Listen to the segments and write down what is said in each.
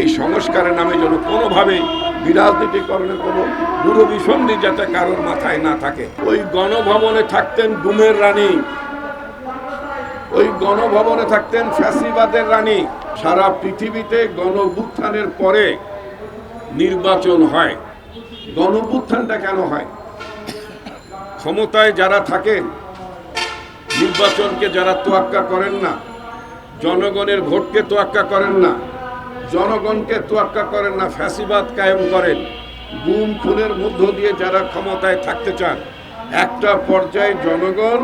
এই সংস্কারের নামে যেন কোনোভাবেই বিরাজনীতিকরণের কোনো দূরভিসন্ধি যাতে কারোর মাথায় না থাকে। ওই গণভবনে থাকতেন গুমের রানী। ওই গণভবনে থাকতেন ফ্যাসিবাদের রানী। সারা পৃথিবীতে গণ অভ্যুত্থানের পরে নির্বাচন হয়। গণ অভ্যুত্থানটা কেন হয়? ক্ষমতায় যারা থাকেন, নির্বাচনকে যারা তোয়াক্কা করেন না, জনগণের ভোটকে তোয়াক্কা করেন না জনগণকে তোয়াক্কা করেন না, ফ্যাসিবাদ কায়েম করেন। গুম খুনের মধ্য দিয়ে যারা ক্ষমতায় থাকতে চান, একটা পর্যায়ে জনগণ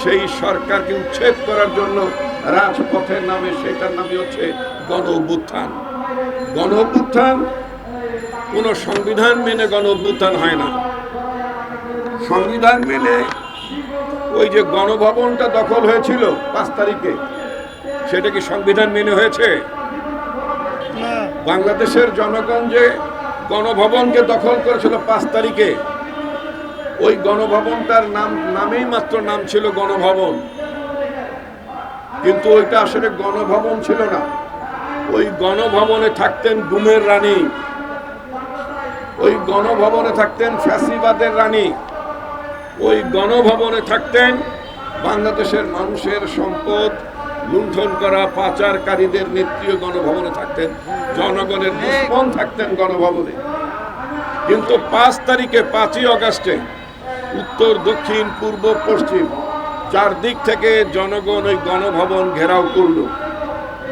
সেই সরকারকে উচ্ছেদ করার জন্য রাজপথের নামে, সেটার নামে হচ্ছে গণ অভ্যুত্থান গণ অভ্যুত্থান কোনো সংবিধান মেনে গণ অভ্যুত্থান হয় না। সংবিধান মেনে ওই যে গণভবনটা দখল হয়েছিল পাঁচ তারিখে, সেটা কি সংবিধান মেনে হয়েছে? বাংলাদেশের জনগণ যে গণভবনকে দখল করেছিল পাঁচ তারিখে, ওই গণভবনটার নাম, নামেই মাত্র নাম ছিল গণভবন। কিন্তু ওইটা আসলে গণভবন ছিল না। ওই গণভবনে থাকতেন গুমের রানী। ওই গণভবনে থাকতেন ফ্যাসিবাদের রানী। ওই গণভবনে থাকতেন বাংলাদেশের মানুষের সম্পদ লুণ্ঠন করা পাচারকারীদের নেত্রীয় গণভবনে থাকতেন, জনগণের দুশ্মন থাকতেন গণভবনে। কিন্তু পাঁচ তারিখে পাঁচই অগাস্টে উত্তর, দক্ষিণ, পূর্ব, পশ্চিম চারদিক থেকে জনগণ ওই গণভবন ঘেরাও করল।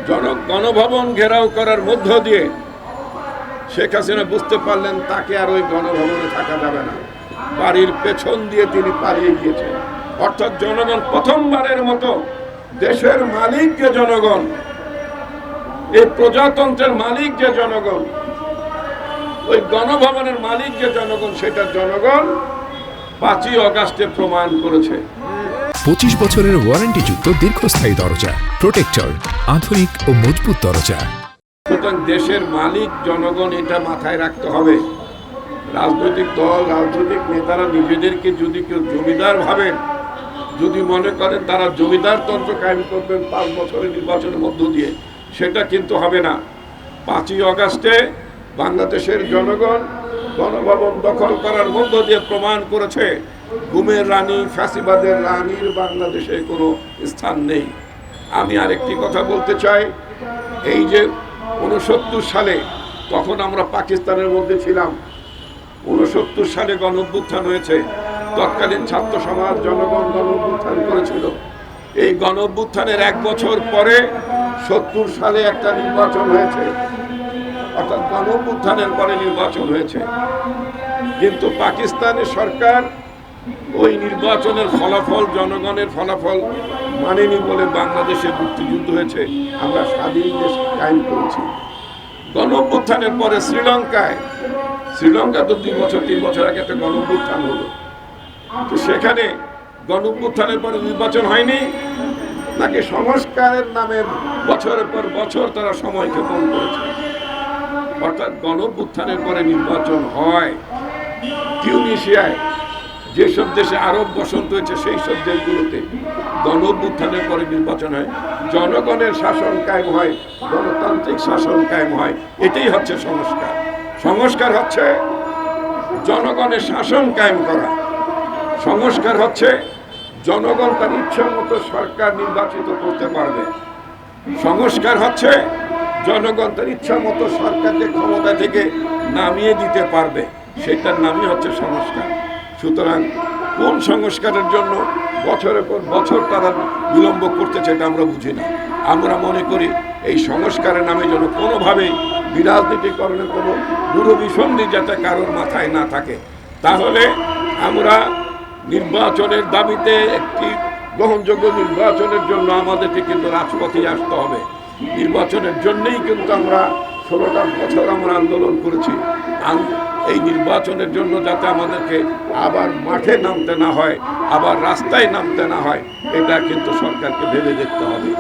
জন, গণভবন ঘেরাও করার মধ্য দিয়ে শেখ হাসিনা বুঝতে পারলেন তাকে আর ওই গণভবনে থাকা যাবে না। বাড়ির পেছন দিয়ে তিনি পালিয়ে গিয়েছেন। অর্থাৎ জনগণ প্রথমবারের মতো দেশের মালিক যে জনগণ এই প্রজাতন্ত্রের মালিক যে জনগণ ওই গণভবনের মালিক যে জনগণ সেটা জনগণ পাঁচই অগাস্টে প্রমাণ করেছে। পঁচিশ বছরের ওয়ারেন্টিযুক্ত দীর্ঘস্থায়ী দরজা প্রোটেক্টর আধুনিক ও মজবুত দরজা। সুতরাং দেশের মালিক জনগণ এটা মাথায় রাখতে হবে। রাজনৈতিক দল রাজনৈতিক নেতারা নিজেদেরকে যদি কেউ জমিদার ভাবেন যদি মনে করেন তারা জমিদার তন্ত্র কায়েম করবেন পাঁচ বছরের নির্বাচনের মধ্য দিয়ে, সেটা কিন্তু হবে না। পাঁচই অগাস্টে বাংলাদেশের জনগণ গণভবন দখল করার মধ্য দিয়ে প্রমাণ করেছে গুমের রানী, ফ্যাসিবাদের রানীর বাংলাদেশে কোনো স্থান নেই। আমি আরেকটি কথা বলতে চাই, এই যে উনসত্তর সালে তখন আমরা পাকিস্তানের মধ্যে ছিলাম উনসত্তর সালে গণ হয়েছে তৎকালীন ছাত্র সমাজ, জনগণ গণ করেছিল। এই গণ এক বছর পরে সত্তর সালে একটা নির্বাচন হয়েছে। অর্থাৎ গণ পরে নির্বাচন হয়েছে। কিন্তু পাকিস্তানের সরকার ওই নির্বাচনের ফলাফল, জনগণের ফলাফল মানেনি বলে বাংলাদেশে মুক্তিযুদ্ধ হয়েছে। আমরা স্বাধীন দেশ কায়েম করেছি। গণ পরে শ্রীলঙ্কায়, শ্রীলঙ্কা তো দুই বছর, তিন বছর আগে একটা গণ হলো। তো সেখানে গণ অভ্যুত্থানের পরে নির্বাচন হয়নি। নাকি সংস্কারের নামে বছরের পর বছর তারা সময় ক্ষেপণ করেছে। অর্থাৎ গণ অভ্যুত্থানের পরে নির্বাচন হয়। টিউনিশিয়ায় যেসব দেশে আরব বসন্ত হয়েছে সেই সব দেশগুলোতে গণ অভ্যুত্থানের পরে নির্বাচন হয়। জনগণের শাসন কায়েম হয়, গণতান্ত্রিক শাসন কায়েম হয়। এটাই হচ্ছে সংস্কার। সংস্কার হচ্ছে জনগণের শাসন কায়েম করা। সংস্কার হচ্ছে, জনগণ তার ইচ্ছা মতো সরকার নির্বাচিত করতে পারবে। সংস্কার হচ্ছে, জনগণ তার ইচ্ছা মতো সরকারকে ক্ষমতা থেকে নামিয়ে দিতে পারবে। সেটার নামই হচ্ছে সংস্কার। সুতরাং কোন সংস্কারের জন্য বছরের পর বছর তারা বিলম্ব করতে সেটা আমরা বুঝি না। আমরা মনে করি এই সংস্কারের নামে যেন কোনোভাবেই বিরাজনীতিকরণের কোনো দূরভিসন্ধি যাতে কারোর মাথায় না থাকে। তাহলে আমরা নির্বাচনের দাবিতে একটি গ্রহণযোগ্য নির্বাচনের জন্য আমাদেরকে কিন্তু রাজপথে আসতে হবে। নির্বাচনের জন্যেই কিন্তু আমরা ষোলোটা বছর আমরা আন্দোলন করেছি। এই নির্বাচনের জন্য যাতে আমাদেরকে আবার মাঠে নামতে না হয়, আবার রাস্তায় নামতে না হয়, এটা কিন্তু সরকারকে ভেবে দেখতে হবে।